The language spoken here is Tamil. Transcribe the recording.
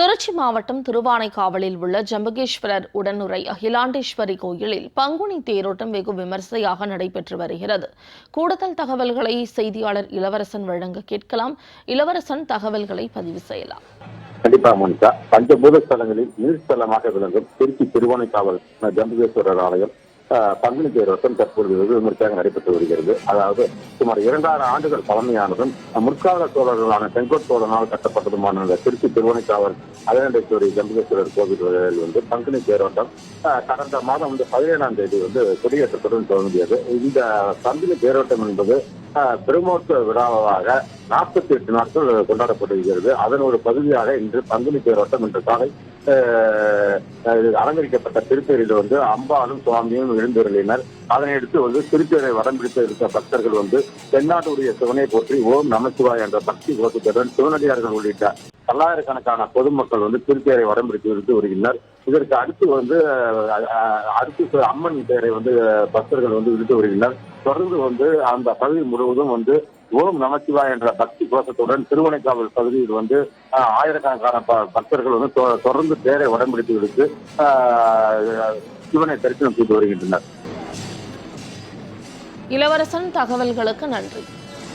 திருச்சி மாவட்டம் திருவானைக்காவலில் உள்ள ஜம்பகேஸ்வரர் உடனுரை அகிலாண்டேஸ்வரி கோயிலில் பங்குனி தேரோட்டம் வெகு விமர்சையாக நடைபெற்று வருகிறது. கூடுதல் தகவல்களை செய்தியாளர் இளவரசன் வழங்க கேட்கலாம். இளவரசன் தகவல்களை பதிவு செய்யலாம். கண்டிப்பா மோனிகா. பஞ்சபூத ஸ்தலங்களில் நீர்ஸ்தலமாக விளங்கும் திருச்சி திருவானைக்காவல் ஜம்பகேஸ்வரர் ஆலயம் பங்குனி தேரோட்டம் தற்பொழுது வெகு விமர்சையாக நடைபெற்று வருகிறது. அதாவது சுமார் இரண்டாயிரம் ஆண்டுகள் பழமையானதும் முற்கால சோழர்களான செங்கோட் சோழனால் கட்டப்பட்டதுமான இந்த திருச்சி திருவனைக்காவல் அகிலாண்டேஸ்வரி ஜம்புகேஸ்வரர் கோவில்களில் வந்து பங்குனி பேரோட்டம் கடந்த மாதம் வந்து பதினேழாம் தேதி வந்து கொடியேற்றத்துடன் தொடங்கியது இந்த பங்குனி பேரோட்டம் என்பது அஹ், விழாவாக நாற்பத்தி எட்டு நாட்கள் கொண்டாடப்படுகிறது. அதன் ஒரு பகுதியாக இன்று பங்குனி பேரோட்டம் இன்று காலை அலங்கரிக்கப்பட்ட திருப்பேரில் வந்து அம்பாலும் சுவாமியும் எழுந்தருளினர். அதனையடுத்து வந்து திருப்பேரை வடம் பிடித்து இருக்க பக்தர்கள் வந்து தென்னாட்டுடைய சிவனை போற்றி ஓம் நமசிவாய் என்ற பக்தி கோஷத்துடன் சிவனடியார்கள் உள்ளிட்ட பல்லாயிரக்கணக்கான பொதுமக்கள் வந்து திருப்பேரை வடம் பிடித்து இருந்து வருகின்றனர். இதற்கு அடுத்து வந்து அடுத்து அம்மன் பேரை வந்து பக்தர்கள் வந்து விடுத்து வருகின்றனர். தொடர்ந்து வந்து அந்த பகுதி முழுவதும் வந்து ஓம் நமசிவாய் என்ற பக்தி கோஷத்துடன் திருவனைக்காவல் பகுதியில் வந்து ஆஹ், ஆயிரக்கணக்கான பக்தர்கள் வந்து தொ- தொடர்ந்து பேரை உடம்பிடித்து விடுத்து ஆஹ், சிவனை தரிசனம் செய்து வருகின்றனர். இளவரசன் தகவல்களுக்கு நன்றி.